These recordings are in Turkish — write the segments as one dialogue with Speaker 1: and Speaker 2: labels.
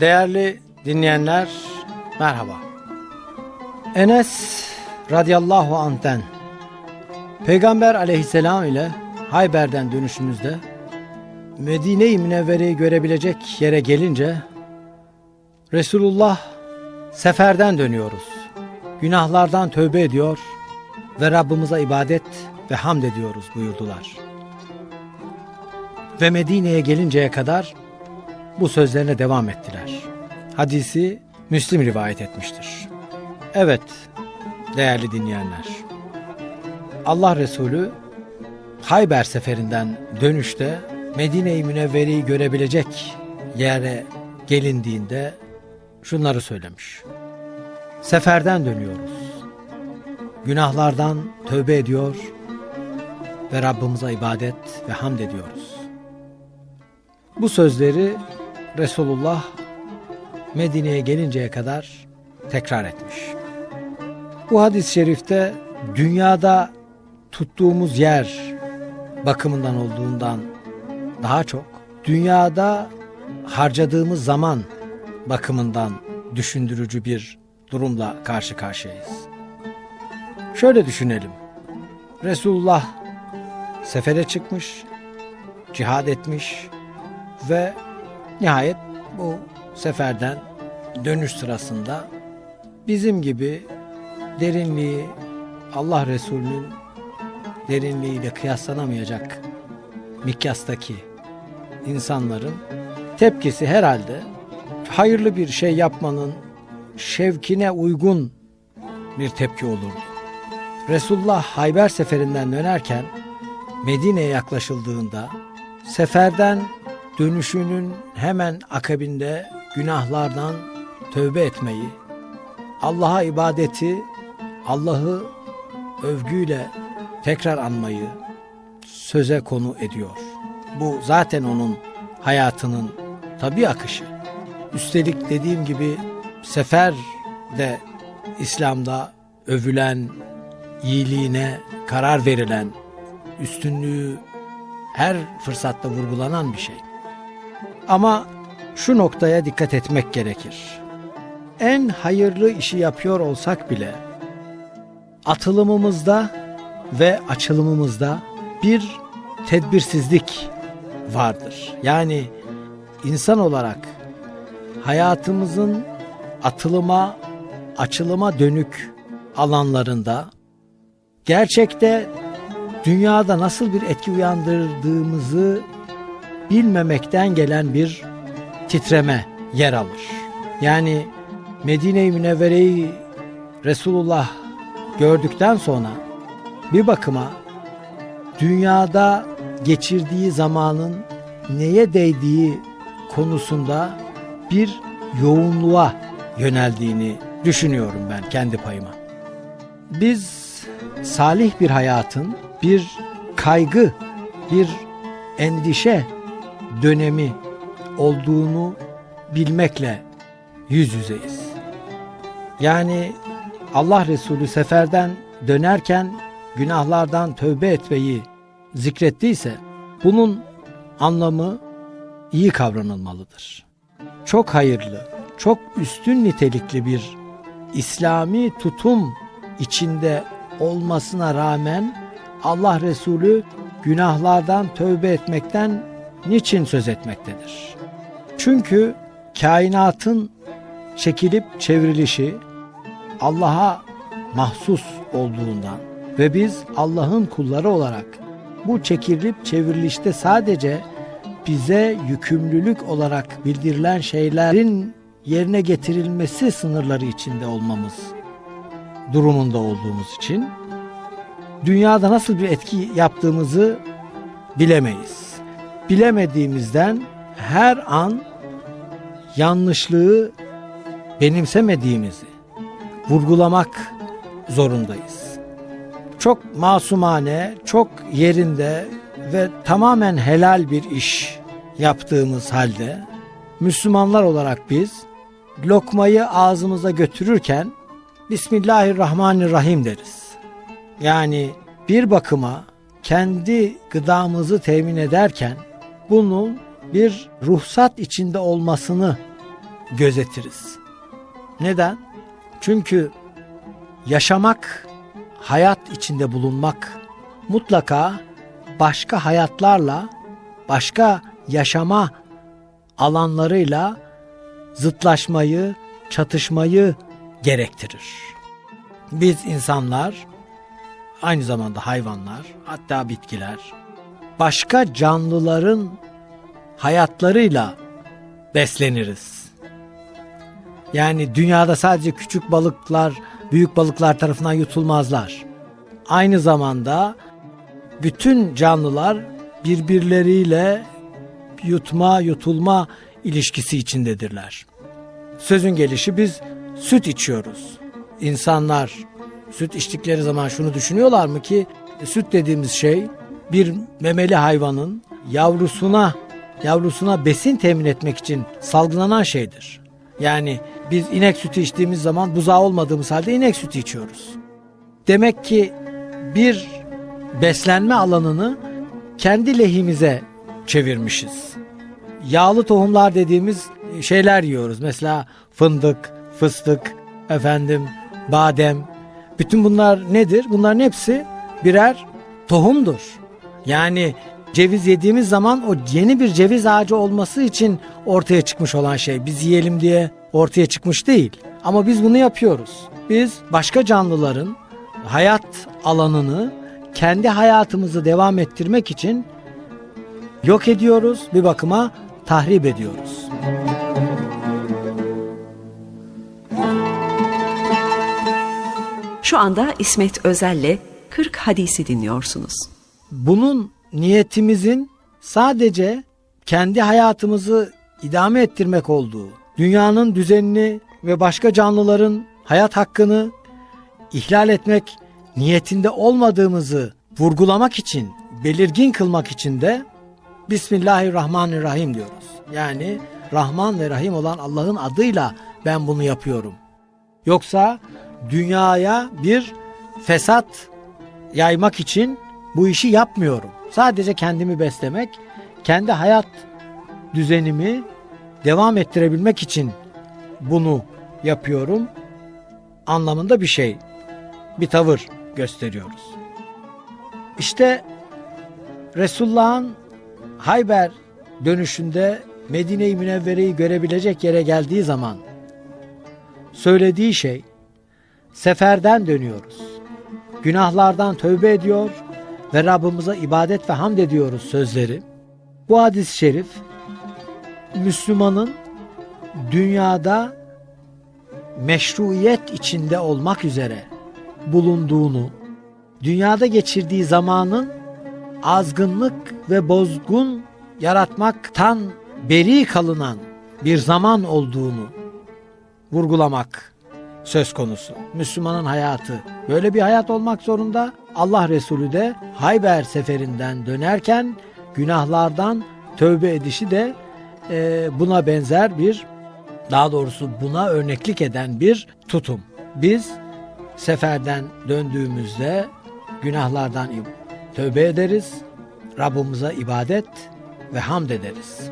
Speaker 1: Değerli dinleyenler, merhaba. Enes radıyallahu anh'ten Peygamber aleyhisselam ile Hayber'den dönüşümüzde Medine-i Münevvere'yi görebilecek yere gelince Resulullah seferden dönüyoruz. Günahlardan tövbe ediyor ve Rabbimize ibadet ve hamd ediyoruz buyurdular. Ve Medine'ye gelinceye kadar bu sözlerine devam ettiler. Hadisi Müslim rivayet etmiştir. Evet değerli dinleyenler. Allah Resulü Hayber seferinden dönüşte Medine-i Münevvere'yi görebilecek yere gelindiğinde şunları söylemiş. Seferden dönüyoruz. Günahlardan tövbe ediyor ve Rabbimize ibadet ve hamd ediyoruz. Bu sözleri Resulullah Medine'ye gelinceye kadar tekrar etmiş. Bu hadis-i şerifte dünyada tuttuğumuz yer bakımından olduğundan daha çok dünyada harcadığımız zaman bakımından düşündürücü bir durumla karşı karşıyayız. Şöyle düşünelim. Resulullah sefere çıkmış, cihad etmiş ve nihayet bu seferden dönüş sırasında bizim gibi derinliği Allah Resulü'nün derinliğiyle kıyaslanamayacak mikyastaki insanların tepkisi herhalde hayırlı bir şey yapmanın şevkine uygun bir tepki olurdu. Resulullah Hayber seferinden dönerken Medine'ye yaklaşıldığında seferden dönüşünün hemen akabinde günahlardan tövbe etmeyi, Allah'a ibadeti, Allah'ı övgüyle tekrar anmayı söze konu ediyor. Bu zaten onun hayatının tabi akışı. Üstelik dediğim gibi sefer de İslam'da övülen, iyiliğine karar verilen, üstünlüğü her fırsatta vurgulanan bir şey. Ama şu noktaya dikkat etmek gerekir. En hayırlı işi yapıyor olsak bile atılımımızda ve açılımımızda bir tedbirsizlik vardır. Yani insan olarak hayatımızın atılıma, açılıma dönük alanlarında gerçekte dünyada nasıl bir etki uyandırdığımızı bilmemekten gelen bir titreme yer alır. Yani Medine-i Münevvere'yi Resulullah gördükten sonra bir bakıma dünyada geçirdiği zamanın neye değdiği konusunda bir yoğunluğa yöneldiğini düşünüyorum ben kendi payıma. Biz salih bir hayatın bir kaygı, bir endişe dönemi olduğunu bilmekle yüz yüzeyiz. Yani Allah Resulü seferden dönerken günahlardan tövbe etmeyi zikrettiyse bunun anlamı iyi kavranılmalıdır. Çok hayırlı, çok üstün nitelikli bir İslami tutum içinde olmasına rağmen Allah Resulü günahlardan tövbe etmekten niçin söz etmektedir? Çünkü kainatın çekilip çevrilişi Allah'a mahsus olduğundan ve biz Allah'ın kulları olarak bu çekilip çevrilişte sadece bize yükümlülük olarak bildirilen şeylerin yerine getirilmesi sınırları içinde olmamız durumunda olduğumuz için dünyada nasıl bir etki yaptığımızı bilemeyiz. Bilemediğimizden her an yanlışlığı benimsemediğimizi vurgulamak zorundayız. Çok masumane, çok yerinde ve tamamen helal bir iş yaptığımız halde Müslümanlar olarak biz lokmayı ağzımıza götürürken Bismillahirrahmanirrahim deriz. Yani bir bakıma kendi gıdamızı temin ederken bunun bir ruhsat içinde olmasını gözetiriz. Neden? Çünkü yaşamak, hayat içinde bulunmak mutlaka başka hayatlarla, başka yaşama alanlarıyla zıtlaşmayı, çatışmayı gerektirir. Biz insanlar, aynı zamanda hayvanlar, hatta bitkiler, başka canlıların hayatlarıyla besleniriz. Yani dünyada sadece küçük balıklar, büyük balıklar tarafından yutulmazlar. Aynı zamanda bütün canlılar birbirleriyle yutma, yutulma ilişkisi içindedirler. Sözün gelişi biz süt içiyoruz. İnsanlar süt içtikleri zaman şunu düşünüyorlar mı ki süt dediğimiz şey bir memeli hayvanın yavrusuna yavrusuna besin temin etmek için salgılanan şeydir. Yani biz inek sütü içtiğimiz zaman buzağı olmadığımız halde inek sütü içiyoruz. Demek ki bir beslenme alanını kendi lehimize çevirmişiz. Yağlı tohumlar dediğimiz şeyler yiyoruz. Mesela fındık, fıstık, efendim badem. Bütün bunlar nedir? Bunların hepsi birer tohumdur. Yani ceviz yediğimiz zaman o yeni bir ceviz ağacı olması için ortaya çıkmış olan şey. Biz yiyelim diye ortaya çıkmış değil. Ama biz bunu yapıyoruz. Biz başka canlıların hayat alanını kendi hayatımızı devam ettirmek için yok ediyoruz. Bir bakıma tahrip ediyoruz.
Speaker 2: Şu anda İsmet Özel'le 40 hadisi dinliyorsunuz.
Speaker 1: Bunun niyetimizin sadece kendi hayatımızı idame ettirmek olduğu, dünyanın düzenini ve başka canlıların hayat hakkını ihlal etmek niyetinde olmadığımızı vurgulamak için, belirgin kılmak için de Bismillahirrahmanirrahim diyoruz. Yani Rahman ve Rahim olan Allah'ın adıyla ben bunu yapıyorum. Yoksa dünyaya bir fesat yaymak için bu işi yapmıyorum. Sadece kendimi beslemek, kendi hayat düzenimi devam ettirebilmek için bunu yapıyorum anlamında bir şey, bir tavır gösteriyoruz. İşte Resulullah'ın Hayber dönüşünde Medine-i Münevvere'yi görebilecek yere geldiği zaman söylediği şey seferden dönüyoruz. Günahlardan tövbe ediyor ve Rabbimize ibadet ve hamd ediyoruz sözleri. Bu hadis-i şerif Müslümanın dünyada meşruiyet içinde olmak üzere bulunduğunu, dünyada geçirdiği zamanın azgınlık ve bozgun yaratmaktan beri kalınan bir zaman olduğunu vurgulamak söz konusu. Müslümanın hayatı böyle bir hayat olmak zorunda. Allah Resulü de Hayber seferinden dönerken günahlardan tövbe edişi de e, buna benzer bir daha doğrusu buna örneklik eden bir tutum. Biz seferden döndüğümüzde günahlardan tövbe ederiz, Rabbimize ibadet ve hamd ederiz.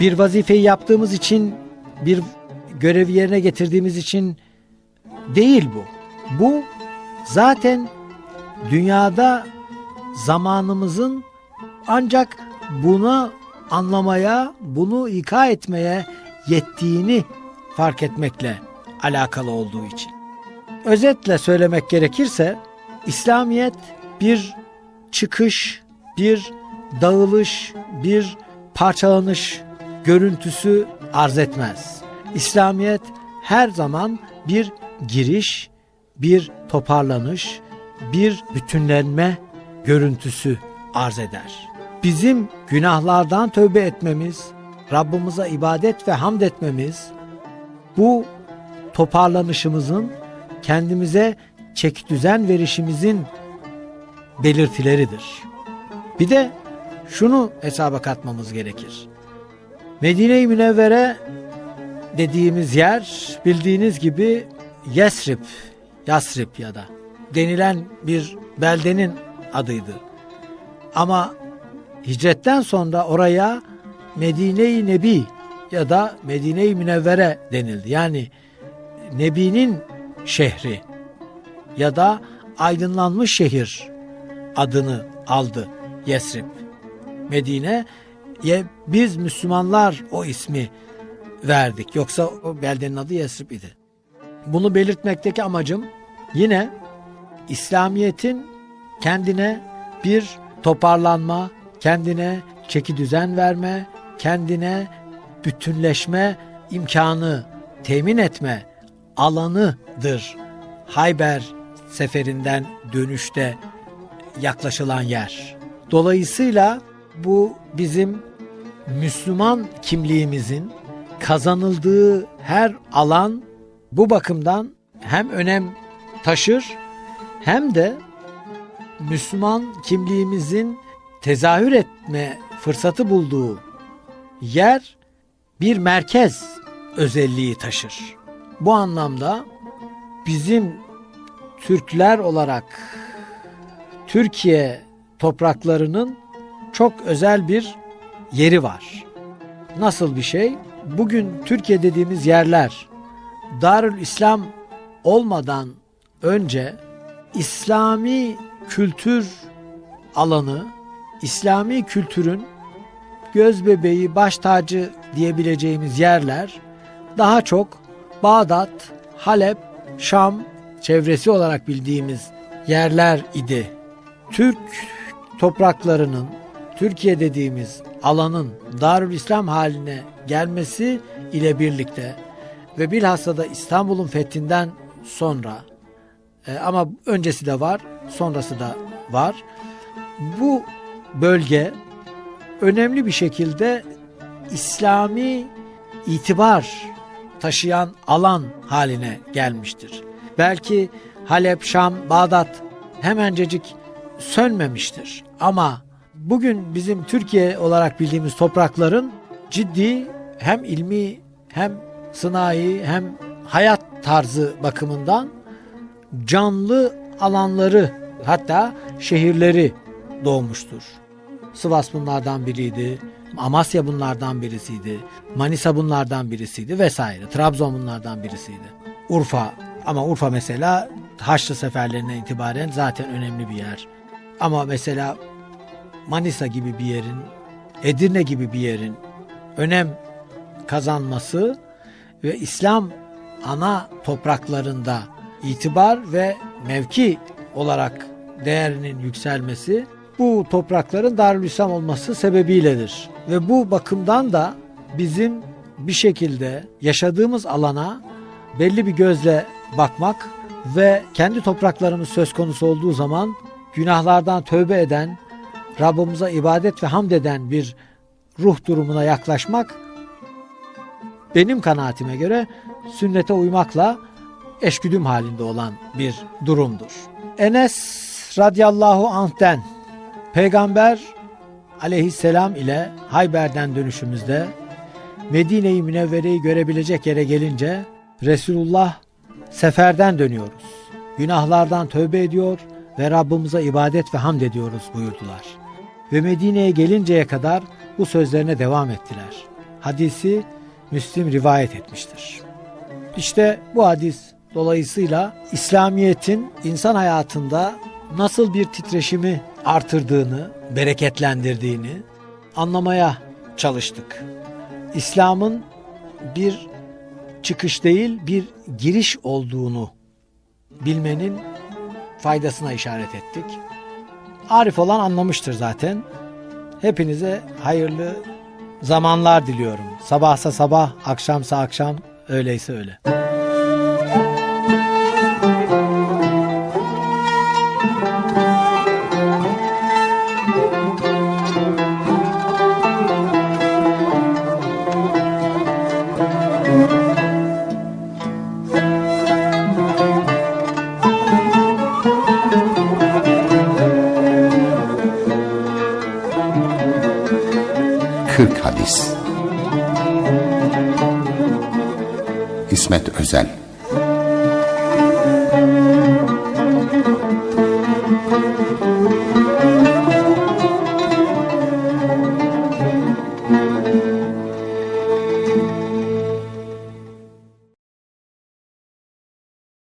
Speaker 1: Bir vazifeyi yaptığımız için, bir görevi yerine getirdiğimiz için değil bu. Bu zaten dünyada zamanımızın ancak buna anlamaya, bunu ika etmeye yettiğini fark etmekle alakalı olduğu için. Özetle söylemek gerekirse İslamiyet bir çıkış, bir dağılış, bir parçalanış görüntüsü arz etmez. İslamiyet her zaman bir giriş, bir toparlanış, bir bütünlenme görüntüsü arz eder. Bizim günahlardan tövbe etmemiz, Rabbimize ibadet ve hamd etmemiz bu toparlanışımızın kendimize çek düzen verişimizin belirtileridir. Bir de şunu hesaba katmamız gerekir. Medine-i Münevvere dediğimiz yer bildiğiniz gibi Yesrib, Yasrib ya da denilen bir beldenin adıydı. Ama hicretten sonra oraya Medine-i Nebi ya da Medine-i Münevvere denildi. Yani Nebi'nin şehri ya da aydınlanmış şehir adını aldı Yesrib. Medine ye biz Müslümanlar o ismi verdik. Yoksa o beldenin adı Yesrib idi. Bunu belirtmekteki amacım yine İslamiyet'in kendine bir toparlanma, kendine çeki düzen verme, kendine bütünleşme imkanı temin etme alanıdır. Hayber seferinden dönüşte yaklaşılan yer. Dolayısıyla bu bizim Müslüman kimliğimizin kazanıldığı her alan bu bakımdan hem önem taşır hem de Müslüman kimliğimizin tezahür etme fırsatı bulduğu yer bir merkez özelliği taşır. Bu anlamda bizim Türkler olarak Türkiye topraklarının çok özel bir yeri var. Nasıl bir şey? Bugün Türkiye dediğimiz yerler Darül İslam olmadan önce İslami kültür alanı, İslami kültürün göz bebeği, baş tacı diyebileceğimiz yerler daha çok Bağdat, Halep, Şam çevresi olarak bildiğimiz yerler idi. Türk topraklarının, Türkiye dediğimiz alanın Darül İslam haline gelmesi ile birlikte ve bilhassa da İstanbul'un fethinden sonra e, ama öncesi de var, sonrası da var. Bu bölge önemli bir şekilde İslami itibar taşıyan alan haline gelmiştir. Belki Halep, Şam, Bağdat hemencecik sönmemiştir. Ama bugün bizim Türkiye olarak bildiğimiz toprakların ciddi hem ilmi hem sınai hem hayat tarzı bakımından canlı alanları hatta şehirleri doğmuştur. Sivas bunlardan biriydi. Amasya bunlardan birisiydi. Manisa bunlardan birisiydi vesaire. Trabzon bunlardan birisiydi. Urfa ama Urfa mesela Haçlı seferlerinden itibaren zaten önemli bir yer. Ama mesela Manisa gibi bir yerin, Edirne gibi bir yerin önem kazanması ve İslam ana topraklarında itibar ve mevki olarak değerinin yükselmesi bu toprakların Darülislam olması sebebiyledir. Ve bu bakımdan da bizim bir şekilde yaşadığımız alana belli bir gözle bakmak ve kendi topraklarımız söz konusu olduğu zaman günahlardan tövbe eden, Rabbimize ibadet ve hamd eden bir ruh durumuna yaklaşmak benim kanaatime göre sünnete uymakla eşgüdüm halinde olan bir durumdur. Enes radıyallahu anh'ten Peygamber aleyhisselam ile Hayber'den dönüşümüzde Medine-i Münevvere'yi görebilecek yere gelince Resulullah seferden dönüyoruz. Günahlardan tövbe ediyor ve Rabbimize ibadet ve hamd ediyoruz buyurdular. Ve Medine'ye gelinceye kadar bu sözlerine devam ettiler. Hadisi Müslim rivayet etmiştir. İşte bu hadis dolayısıyla İslamiyet'in insan hayatında nasıl bir titreşimi artırdığını, bereketlendirdiğini anlamaya çalıştık. İslam'ın bir çıkış değil bir giriş olduğunu bilmenin faydasına işaret ettik. Arif olan anlamıştır zaten. Hepinize hayırlı zamanlar diliyorum. Sabahsa sabah, akşamsa akşam, öyleyse öyle.
Speaker 3: Kırk Hadis. İsmet Özel